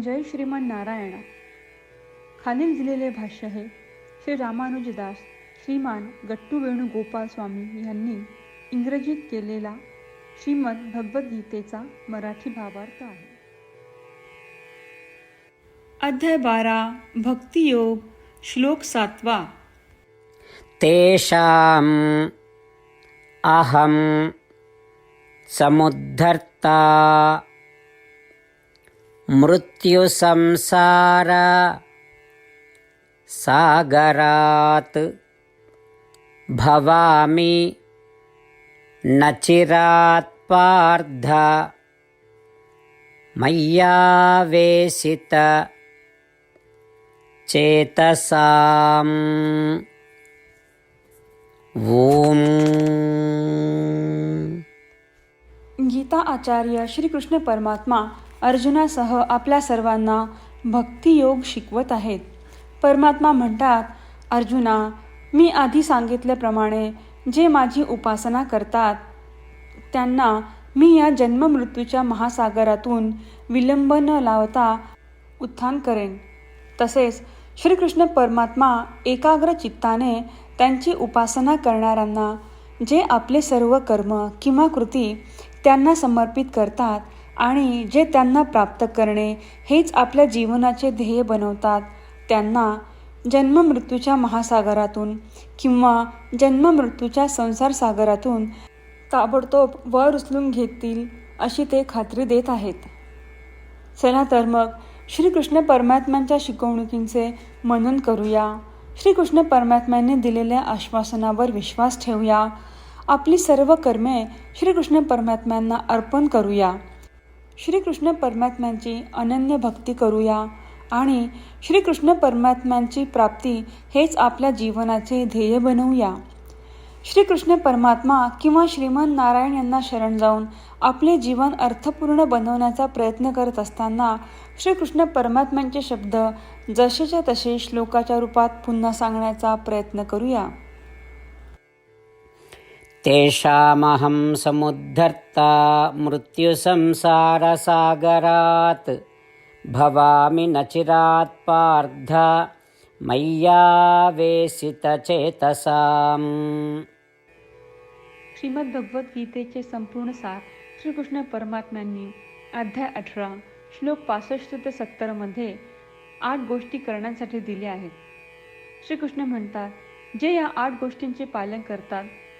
जय श्रीमान नारायण. खालील दिलेले भाष्य हे श्री रामानुजदास श्रीमान गट्टू वेणुगोपाल स्वामी यांनी इंग्रजीत केलेला श्रीमद भगवद्गीतेचा मराठी भावार्थ आहे. अध्याय बारा भक्तियोग श्लोक सातवा. तेषाम् अहं समुद्धर्ता मृत्युसंसार सागरात् भवामि न चिरात् मय्यावेशित चेतसाम् ॐ। गीता आचार्य श्रीकृष्ण परमात्मा अर्जुनासह आपल्या सर्वांना भक्तियोग शिकवत आहेत. परमात्मा म्हणतात अर्जुना मी आधी सांगितल्याप्रमाणे जे माझी उपासना करतात त्यांना मी या जन्ममृत्यूच्या महासागरातून विलंब न लावता उत्थान करेन. तसेच श्रीकृष्ण परमात्मा एकाग्र चित्ताने त्यांची उपासना करणाऱ्यांना जे आपले सर्व कर्म किंवा कृती त्यांना समर्पित करतात आणि जे त्यांना प्राप्त करणे हेच आपल्या जीवनाचे ध्येय बनवतात. त्यांना जन्ममृत्यूच्या महासागरातून किंवा जन्ममृत्यूच्या संसार सागरातून ताबडतोब वर उचलून घेतील अशी ते खात्री देत आहेत. चला तर मग श्रीकृष्ण परमात्म्यांच्या शिकवणुकींचे मनन करूया. श्रीकृष्ण परमात्म्यांनी दिलेल्या आश्वासनावर विश्वास ठेवूया. आपली सर्व कर्मे श्रीकृष्ण परमात्म्यांना अर्पण करूया. श्रीकृष्ण परमात्म्यांची अनन्य भक्ती करूया आणि श्रीकृष्ण परमात्म्यांची प्राप्ती हेच आपल्या जीवनाचे ध्येय बनवूया. श्रीकृष्ण परमात्मा किंवा श्रीमन नारायण यांना शरण जाऊन आपले जीवन अर्थपूर्ण बनवण्याचा प्रयत्न करत असताना श्रीकृष्ण परमात्म्यांचे शब्द जसेच्या तसे श्लोकाच्या रूपात पुन्हा सांगण्याचा प्रयत्न करूया. तेषामहं समुद्धर्ता मृत्युसंसारसागरात्। भवामि न चिरात् पार्थ मय्यावेशितचेतसाम् श्रीमद्भगवद्गीतेचे संपूर्ण सार श्रीकृष्ण परमात्म्यांनी अध्याय अठरा श्लोक पासष्ट ते सत्तरमध्ये आठ गोष्टी करण्यासाठी दिल्या आहेत. श्रीकृष्ण म्हणतात जे या आठ गोष्टींचे पालन करतात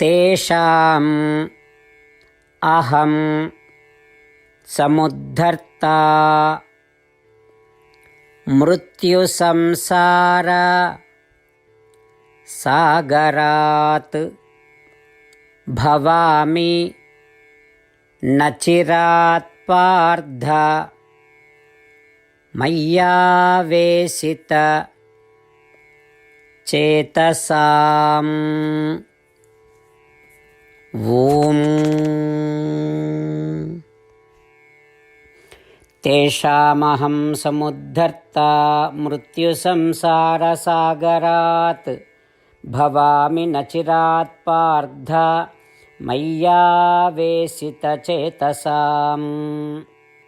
तेषाम् अहं समुद्धर्ता। मृत्युसंसार सागरात् भवामि न चिरात् पार्थ मय्यावेशित चेतसाम्। ॐ तेषामहं समुद्धर्ता मृत्युसंसारसागरात् भवामि न चिरात् पार्थ मय्यावेशितचेतसाम्